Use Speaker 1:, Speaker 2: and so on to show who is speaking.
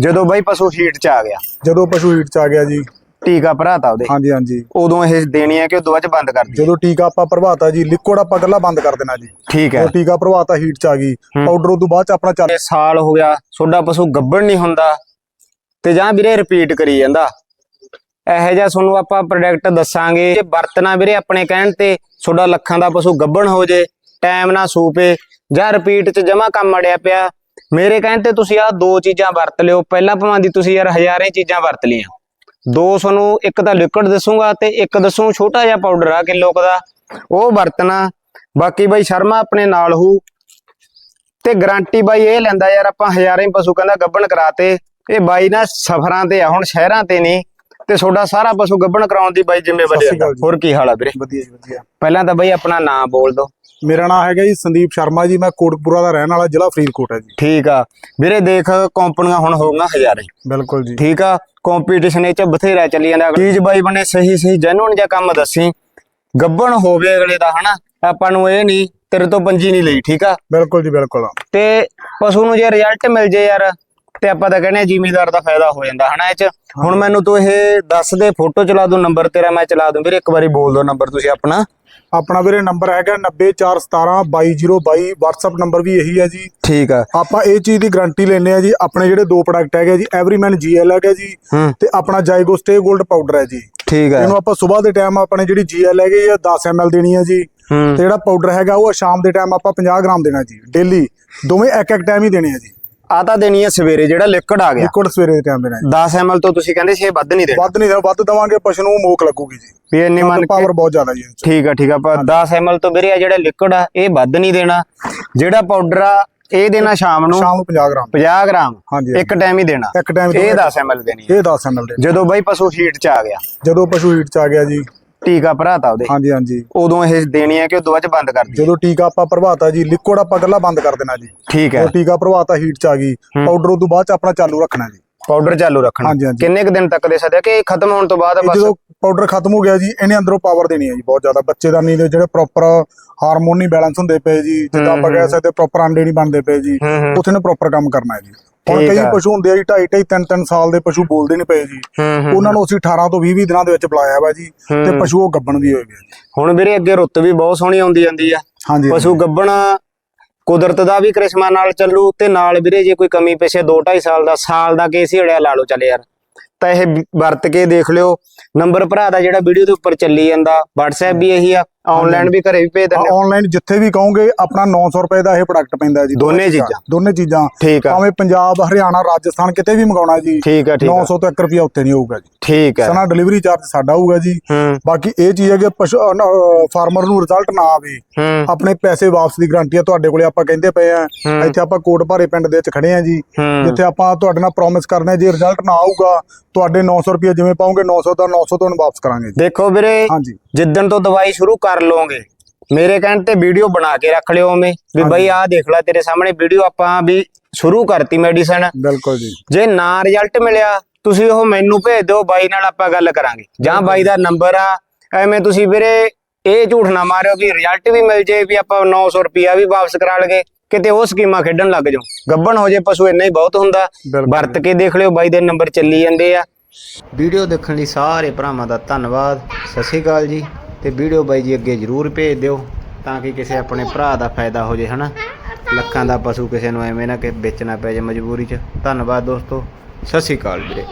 Speaker 1: ਜਦੋਂ ਬਾਈ ਪਸ਼ੂ ਹੀਟ ਚ ਆ ਗਿਆ।
Speaker 2: ਜਦੋਂ ਪਸ਼ੂ ਹੀਟ ਚ ਆ ਗਿਆ ਜੀ।
Speaker 1: ਟੀਕਾ ਭਰਾਤਾ ਉਹਦੇ।
Speaker 2: ਹਾਂਜੀ ਹਾਂਜੀ।
Speaker 1: ਉਦੋਂ ਇਹ ਦੇਣੀ ਹੈ ਕਿ ਉਦੋਂ ਬਾਅਦ ਬੰਦ ਕਰ ਦੀ
Speaker 2: ਜਦੋਂ ਟੀਕਾ ਆਪਾਂ ਭਰਵਾਤਾ ਜੀ ਲਿਕੁਇਡ ਆਪਾਂ ਗੱਲਾਂ ਬੰਦ ਕਰ ਦੇਣਾ ਜੀ।
Speaker 1: ਠੀਕ ਹੈ।
Speaker 2: ਟੀਕਾ ਭਰਵਾਤਾ ਹੀਟ ਚ ਆ ਗਈ। ਪਾਊਡਰ ਉਦੋਂ ਬਾਅਦ ਚ ਆਪਣਾ ਚੱਲ
Speaker 1: ਸਾਲ ਹੋ ਗਿਆ ਤੁਹਾਡਾ ਪਸ਼ੂ ਗੱਭਣ ਨਹੀਂ ਹੁੰਦਾ। ਤੇ ਜਾਂ ਵੀਰੇ ਰਿਪੀਟ ਕਰੀ ਜਾਂਦਾ। ਇਹੋ ਜਿਹਾ ਤੁਹਾਨੂੰ ਆਪਾਂ ਪ੍ਰੋਡਕਟ ਦੱਸਾਂਗੇ ਜੇ ਵਰਤਣਾ ਵੀਰੇ ਆਪਣੇ ਕਹਿਣ ਤੇ ਤੁਹਾਡਾ ਲੱਖਾਂ ਦਾ ਪਸ਼ੂ ਗੱਭਣ ਹੋ ਜੇ ਟਾਈਮ ਨਾ ਸੂਪੇ ਜਾਂ ਰਿਪੀਟ ਚ ਜਮਾ ਕੰਮ ਅੜਿਆ ਪਿਆ। ਮੇਰੇ ਕਹਿਣ ਤੇ ਤੁਸੀਂ ਆਹ ਦੋ ਚੀਜ਼ਾਂ ਵਰਤ ਲਿਓ। ਪਹਿਲਾਂ ਭਾਵੇਂ ਦੀ ਤੁਸੀਂ ਯਾਰ ਹਜ਼ਾਰੇ ਚੀਜ਼ਾਂ ਵਰਤ ਲਈਆਂ। ਦੋ ਤੁਹਾਨੂੰ, ਇੱਕ ਤਾਂ ਲਿਕਵਿਡ ਦੱਸੂਗਾ ਤੇ ਇੱਕ ਦੱਸੂ ਛੋਟਾ ਜਿਹਾ ਪਾਊਡਰ ਆ ਕਿਲੋ ਕੁ ਦਾ। ਉਹ ਵਰਤਣਾ। ਬਾਕੀ ਬਾਈ ਸ਼ਰਮਾ ਆਪਣੇ ਨਾਲ ਹੂ। ਤੇ ਗਾਰੰਟੀ ਬਾਈ ਇਹ ਲੈਂਦਾ ਯਾਰ ਆਪਾਂ ਹਜ਼ਾਰਾਂ ਹੀ ਪਸ਼ੂ ਕਹਿੰਦਾ ਗੱਭਣ ਕਰਾਤੇ। ਇਹ ਬਾਈ ਨਾ ਸਫਰਾਂ ਤੇ ਆ, ਹੁਣ ਸ਼ਹਿਰਾਂ ਤੇ ਨਹੀਂ। ਤੇ ਤੁਹਾਡਾ ਸਾਰਾ ਪਸ਼ੂ ਗੱਭਣ ਕਰਾਉਣ ਦੀ ਬਾਈ ਜ਼ਿੰਮੇਵਾਰੀ
Speaker 2: ਸਤਿ ਸ਼੍ਰੀ
Speaker 1: ਆ
Speaker 2: ਅਕਾਲ ਜੀ।
Speaker 1: ਹੋਰ ਕੀ ਹਾਲ ਆ ਵੀਰੇ?
Speaker 2: ਵਧੀਆ ਜੀ ਵਧੀਆ।
Speaker 1: ਪਹਿਲਾਂ ਤਾਂ ਬਾਈ ਆਪਣਾ ਨਾਮ ਬੋਲ ਦੋ
Speaker 2: ਮੇਰਾ ਨਾਮ ਹੈਗਾ ਜੀ ਸੰਦੀਪ ਸ਼ਰਮਾ ਜੀ ਮੈਂ ਕੋਟਕਪੂਰਾ ਦਾ ਰਹਿਣ ਵਾਲਾ ਜ਼ਿਲ੍ਹਾ ਫਰੀਦਕੋਟ ਹੈ ਜੀ।
Speaker 1: ਠੀਕ ਆ। ਵੀਰੇ ਦੇਖ ਕੰਪਨੀਆਂ ਹੁਣ ਹੋਊਗਾ ਹਜ਼ਾਰਾਂ।
Speaker 2: ਬਿਲਕੁਲ ਜੀ।
Speaker 1: ਠੀਕ ਆ। ਕੰਪੀਟੀਸ਼ਨ ਇਹ ਚ ਬਥੇਰਾ ਚੱਲੀ ਜਾਂਦਾ। ਚੀਜ਼ ਬਾਈ ਬਣੇ ਸਹੀ ਸਹੀ ਜੈਨੂਨ ਜਿਹਾ ਕੰਮ ਦੱਸੀ। ਗੱਭਣ ਹੋਵੇ ਅਗਲੇ ਦਾ ਹਨਾ? ਆਪਾਂ ਨੂੰ ਇਹ ਨਹੀਂ ਤੇਰੇ ਤੋਂ ਪੰਜੀ ਨਹੀਂ ਲਈ ਠੀਕ ਆ?
Speaker 2: ਬਿਲਕੁਲ ਜੀ ਬਿਲਕੁਲ।
Speaker 1: ਤੇ ਪਸ਼ੂ ਨੂੰ ਜੇ ਰਿਜ਼ਲਟ ਮਿਲ ਜੇ ਯਾਰ ਤੇ ਆਪਾਂ ਤਾਂ ਕਹਿੰਦੇ ਆ ਜ਼ਿਮੀਦਾਰ ਦਾ ਫਾਇਦਾ ਹੋ ਜਾਂਦਾ ਹਨਾ ਇਹ ਚ? ਹੁਣ ਮੈਨੂੰ ਤੂੰ ਇਹ ਦੱਸ ਦੇ ਫੋਟੋ ਚਲਾ ਦੂੰ ਨੰਬਰ ਤੇਰਾ ਮੈਂ ਚਲਾ ਦੂੰ। ਵੀਰੇ ਇੱਕ ਵਾਰੀ ਬੋਲ ਦੋ ਨੰਬਰ ਤੁਸੀਂ ਆਪਣਾ।
Speaker 2: ਆਪਣਾ ਵੀਰੇ ਨੰਬਰ ਹੈਗਾ 90417222022 WhatsApp ਨੰਬਰ ਵੀ ਇਹੀ ਹੈ ਜੀ।
Speaker 1: ਠੀਕ ਆ।
Speaker 2: ਆਪਾਂ ਇਹ ਚੀਜ਼ ਦੀ ਗਾਰੰਟੀ ਲੈਨੇ ਆ ਜੀ ਆਪਣੇ ਜਿਹੜੇ ਦੋ ਪ੍ਰੋਡਕਟ ਹੈਗੇ ਜੀ ਐਵਰੀਮੈਨ ਜੀਐਲ ਹੈਗਾ ਜੀ
Speaker 1: ਹੂੰ।
Speaker 2: ਤੇ ਆਪਣਾ ਜਾਈਗੋ ਸਟੇ 골ਡ ਪਾਊਡਰ ਹੈ ਜੀ।
Speaker 1: ਠੀਕ ਆ।
Speaker 2: ਇਹਨੂੰ ਆਪਾਂ ਸਵੇਰ ਦੇ ਟਾਈਮ ਆਪਣੇ ਜਿਹੜੀ ਜੀਐਲ ਹੈਗੀ ਆ 10 ml ਦੇਣੀ ਹੈ ਜੀ। ਤੇ
Speaker 1: ਹੂੰ
Speaker 2: ਜਿਹੜਾ ਪਾਊਡਰ ਹੈਗਾ ਉਹ ਸ਼ਾਮ ਦੇ ਟਾਈਮ ਆਪਾਂ 50 ਗ੍ਰਾਮ ਦੇਣਾ ਜੀ ਡੇਲੀ ਦੋਵੇਂ ਇੱਕ ਇੱਕ ਟਾਈਮ ਹੀ ਦੇਣੇ ਆ ਜੀ।
Speaker 1: ਆ ਤਾਂ ਦੇਣੀ ਹੈ ਸਵੇਰੇ ਜਿਹੜਾ ਲਿਕਵਿਡ ਆ ਗਿਆ।
Speaker 2: ਲਿਕੁਇਡ ਸਵੇਰੇ ਦੇ ਟਾਈਮ ਦੇਣਾ ਜੀ।
Speaker 1: 10 ml ਤੋਂ ਤੁਸੀਂ ਕਹਿੰਦੇ ਸੀ ਇਹ ਵੱਧ ਨਹੀਂ ਦੇਣਾ।
Speaker 2: ਵੱਧ ਨਹੀਂ ਦੇਣਾ ਵੱਧ ਦਵਾਂਗੇ ਪਸ਼ੂ ਨੂੰ ਮੋਕ ਲੱਗੂਗੀ ਜੀ।
Speaker 1: ਵੀ ਇੰਨੇ ਮੰਨ ਕੇ
Speaker 2: ਪਾਵਰ ਬਹੁਤ ਜ਼ਿਆਦਾ ਜੀ।
Speaker 1: ਠੀਕ ਆ ਠੀਕ ਆ ਪਰ 10 ml ਤੋਂ ਵੀਰੇ ਆ ਜਿਹੜਾ ਲਿਕਵਿਡ ਆ ਇਹ ਵੱਧ ਨਹੀਂ ਦੇਣਾ। ਜਿਹੜਾ ਪਾਊਡਰ ਆ ਇਹ ਦੇਣਾ ਸ਼ਾਮ ਨੂੰ
Speaker 2: ਸ਼ਾਮ ਨੂੰ 50 ਗ੍ਰਾਮ।
Speaker 1: 50 ਗ੍ਰਾਮ।
Speaker 2: ਹਾਂਜੀ
Speaker 1: ਇੱਕ ਟਾਈਮ ਹੀ ਦੇਣਾ।
Speaker 2: ਇੱਕ ਟਾਈਮ
Speaker 1: ਇਹ 10 ml ਦੇਣੀ
Speaker 2: ਇਹ 10 ml ਦੇ
Speaker 1: ਜਦੋਂ ਬਾਈ ਪਸ਼ੂ ਹੀਟ ਚ ਆ ਗਿਆ।
Speaker 2: ਜਦੋਂ ਪਸ਼ੂ ਹੀਟ ਚ ਆ ਗਿਆ ਜੀ।
Speaker 1: ਟੀਕਾ ਭਰਾਤਾ ਉਹਦੇ।
Speaker 2: ਹਾਂਜੀ ਹਾਂਜੀ।
Speaker 1: ਉਦੋਂ ਇਹ ਦੇਣੀ ਹੈ ਕਿ ਉਦੋਂ ਬਾਅਦ ਚ ਬੰਦ ਕਰ ਦੀ
Speaker 2: ਜਦੋਂ ਟੀਕਾ ਆਪਾਂ ਭਰਵਾਤਾ ਜੀ ਲਿਕੁਇਡ ਆਪਾਂ ਗੱਲਾਂ ਬੰਦ ਕਰ ਦੇਣਾ ਜੀ।
Speaker 1: ਠੀਕ ਹੈ।
Speaker 2: ਜਦੋਂ ਟੀਕਾ ਭਰਵਾਤਾ ਹੀਟ ਚ ਆ ਗਈ। ਪਾਊਡਰ ਉਦੋਂ ਬਾਅਦ ਚ ਆਪਣਾ ਚਾਲੂ ਰੱਖਣਾ ਜੀ।
Speaker 1: ਪਾਊਡਰ ਚਾਲੂ ਰੱਖਣਾ। ਕਿੰਨੇ ਕੁ ਦਿਨ ਤੱਕ ਦੇ ਸਕਦੇ ਆ ਕਿ ਇਹ ਖਤਮ ਹੋਣ ਤੋਂ ਬਾਅਦ ਬਸ?
Speaker 2: ਜਦੋਂ ਪਾਊਡਰ ਖਤਮ ਹੋ ਗਿਆ ਜੀ ਇਹਨੇ ਅੰਦਰੋਂ ਪਾਵਰ ਦੇਣੀ ਹੈ ਜੀ ਬਹੁਤ ਜ਼ਿਆਦਾ। ਬੱਚੇਦਾਨੀ ਦੇ ਜਿਹੜੇ ਪ੍ਰੋਪਰ ਹਾਰਮੋਨ ਬੈਲੈਂਸ ਹੁੰਦੇ ਪਏ ਜੀ ਜਿੱਦਾਂ ਆਪਾਂ ਕਹਿ ਸਕਦੇ ਪ੍ਰੋਪਰ ਆਂਡੇ ਨਹੀਂ ਬਣਦੇ ਪਏ ਜੀ। ਉੱਥੇ ਨੇ ਪ੍ਰੋਪਰ ਕੰਮ ਕਰਨਾ ਹੈ ਜੀ। ਹੁਣ ਕਈ। ਪਸ਼ੂ ਹੁੰਦੇ ਆ ਜੀ 2.5 2.5 3 3 ਸਾਲ ਦੇ ਪਸ਼ੂ ਬੋਲਦੇ ਨਹੀਂ ਪਏ ਜੀ। ਉਹਨਾਂ ਨੂੰ ਅਸੀਂ 18 ਤੋਂ 20 20 ਦਿਨਾਂ ਦੇ ਵਿੱਚ ਬੁਲਾਇਆ ਵਾ ਜੀ ਤੇ। ਪਸ਼ੂ ਉਹ ਗੱਬਣ ਵੀ ਹੋਏ ਗਏ
Speaker 1: ਹੁਣ ਵੀਰੇ ਅੱਗੇ ਰੁੱਤ ਵੀ ਬਹੁਤ ਸੋਹਣੀ ਆਉਂਦੀ ਜਾਂਦੀ ਆ। ਪਸ਼ੂ ਗੱਬਣ ਕੁਦਰਤ ਦਾ ਵੀ ਕ੍ਰਿਸ਼ਮਾ ਨਾਲ ਚੱਲੂ ਤੇ ਨਾਲ ਵੀਰੇ ਜੇ ਕੋਈ ਕਮੀ ਪੇਸ਼ੇ 2 2.5 ਸਾਲ ਦਾ ਸਾਲ ਦਾ ਕੇਸ ਹੀ ਅੜਿਆ ਲਾ ਲਓ ਚੱਲ ਯਾਰ। ਤਾਂ ਇਹ ਵਰਤ ਕੇ ਦੇਖ ਲਿਓ। ਨੰਬਰ ਭਰਾ ਦਾ ਜਿਹੜਾ ਵੀਡੀਓ ਦੇ ਉੱਪਰ ਚੱਲੀ ਜਾਂਦਾ WhatsApp ਵੀ ਇਹੀ ਆ ਆਨਲਾਈਨ ਵੀ ਘਰੇ ਵੀ ਭੇਜ ਦਿੰਦੇ ਆ।
Speaker 2: ਆਨਲਾਈਨ ਜਿੱਥੇ ਵੀ ਕਹੋਗੇ ਆਪਣਾ 900 ਰੁਪਏ ਦਾ ਇਹ ਪ੍ਰੋਡਕਟ ਪੈਂਦਾ ਜੀ।
Speaker 1: ਦੋਨੇ ਚੀਜ਼ਾਂ।
Speaker 2: ਦੋਨੇ ਚੀਜ਼ਾਂ।
Speaker 1: ਠੀਕ ਆ।
Speaker 2: ਭਾਵੇਂ ਪੰਜਾਬ ਹਰਿਆਣਾ ਰਾਜਸਥਾਨ ਕਿਤੇ ਵੀ ਮੰਗਾਉਣਾ ਜੀ
Speaker 1: ਠੀਕ ਆ ਠੀਕ ਆ।
Speaker 2: 900 ਤੋਂ 1 ਰੁਪਿਆ ਉੱਤੇ ਨਹੀਂ ਹੋਊਗਾ ਜੀ।
Speaker 1: ਠੀਕ ਆ।
Speaker 2: ਸਨਾ ਡਿਲੀਵਰੀ ਚਾਰਜ ਸਾਡਾ ਹੋਊਗਾ ਜੀ। ਬਾਕੀ ਇਹ ਚੀਜ਼ ਹੈ ਕਿ ਫਾਰਮਰ ਨੂੰ ਰਿਜ਼ਲਟ ਨਾ ਆਵੇ। ਆਪਣੇ ਪੈਸੇ ਵਾਪਸ ਦੀ ਗਾਰੰਟੀ ਆ ਤੁਹਾਡੇ ਕੋਲੇ ਆਪਾਂ ਕਹਿੰਦੇ ਪਏ ਆ। ਇੱਥੇ ਆਪਾਂ ਕੋਟ ਭਾਰੇ ਪਿੰਡ ਦੇ ਵਿੱਚ ਖੜੇ ਆ ਜੀ। ਜਿੱਥੇ ਆਪਾਂ ਤੁਹਾਡੇ ਨਾਲ ਪ੍ਰੋਮਿਸ ਕਰਦੇ ਆ ਜੇ ਰਿਜ਼ਲਟ ਨਾ ਆਊਗਾ ਤੁਹਾਡੇ 900 ਰੁਪਏ ਜਿਵੇਂ ਪਾਉਂਗੇ 900 ਦਾ 900 ਤੁਹਾਨੂੰ ਵਾਪਸ ਕਰਾਂਗੇ ਜੀ।
Speaker 1: ਦੇਖੋ ਵੀਰੇ
Speaker 2: ਹਾਂਜੀ।
Speaker 1: ਜਿੱਦਣ ਤੋਂ ਦਵਾਈ ਸ਼ੁਰੂ ਕਰ ਲਓਗੇ ਮੇਰੇ ਕਹਿਣ ਤੇ ਵੀਡੀਓ ਬਣਾ ਕੇ ਰੱਖ ਲਿਓ ਓਵੇਂ ਵੀ ਬਈ ਆਹ ਦੇਖ ਲੈ ਤੇਰੇ ਸਾਹਮਣੇ ਵੀਡੀਓ ਆਪਾਂ ਵੀ ਸ਼ੁਰੂ ਕਰਤੀ ਮੈਡੀਸਨ।
Speaker 2: ਬਿਲਕੁਲ ਜੀ।
Speaker 1: ਜੇ ਨਾ ਰਿਜ਼ਲਟ ਮਿਲਿਆ ਤੁਸੀਂ ਉਹ ਮੈਨੂੰ ਭੇਜ ਦਿਓ ਬਾਈ ਨਾਲ ਆਪਾਂ ਗੱਲ ਕਰਾਂਗੇ। ਜਾਂ ਬਾਈ ਦਾ ਨੰਬਰ ਆ ਐਵੇਂ ਤੁਸੀਂ ਵੀਰੇ ਇਹ ਝੂਠ ਨਾ ਮਾਰਿਓ ਵੀ ਰਿਜ਼ਲਟ ਵੀ ਮਿਲ ਜੇ ਵੀ ਆਪਾਂ 900 ਰੁਪਿਆ ਵੀ ਵਾਪਸ ਕਰਾ ਲਗੇ। ਕਿਤੇ ਉਹ ਸਕੀਮਾਂ ਖੇਡਣ ਲੱਗ ਜਾਓ। ਗੱਬਣ ਹੋ ਜੇ ਪਸ਼ੂ ਇੰਨਾ ਹੀ ਬਹੁਤ ਹੁੰਦਾ। ਵਰਤ ਕੇ ਦੇਖ ਲਿਓ ਬਾਈ ਦੇ ਨੰਬਰ ਚੱਲੀ ਜਾਂਦੇ ਆ। ਵੀਡੀਓ ਦੇਖਣ ਲਈ ਸਾਰੇ ਭਰਾਵਾਂ ਦਾ ਧੰਨਵਾਦ। ਸਤਿ ਸ਼੍ਰੀ ਅਕਾਲ ਜੀ। ਤੇ ਵੀਡੀਓ ਬਾਈ ਜੀ ਅੱਗੇ ਜਰੂਰ ਭੇਜ ਦਿਓ ਤਾਂ ਕਿ ਕਿਸੇ ਆਪਣੇ ਭਰਾ ਦਾ ਫਾਇਦਾ ਹੋ ਜੇ ਹਨਾ? ਲੱਖਾਂ ਦਾ ਪਸ਼ੂ ਕਿਸੇ ਨੂੰ ਐਵੇਂ ਨਾ ਕਿ ਵੇਚਣਾ ਪੈ ਜੇ ਮਜਬੂਰੀ 'ਚ। ਧੰਨਵਾਦ ਦੋਸਤੋ। ਸਤਿ ਸ਼੍ਰੀ ਅਕਾਲ ਵੀਰੇ।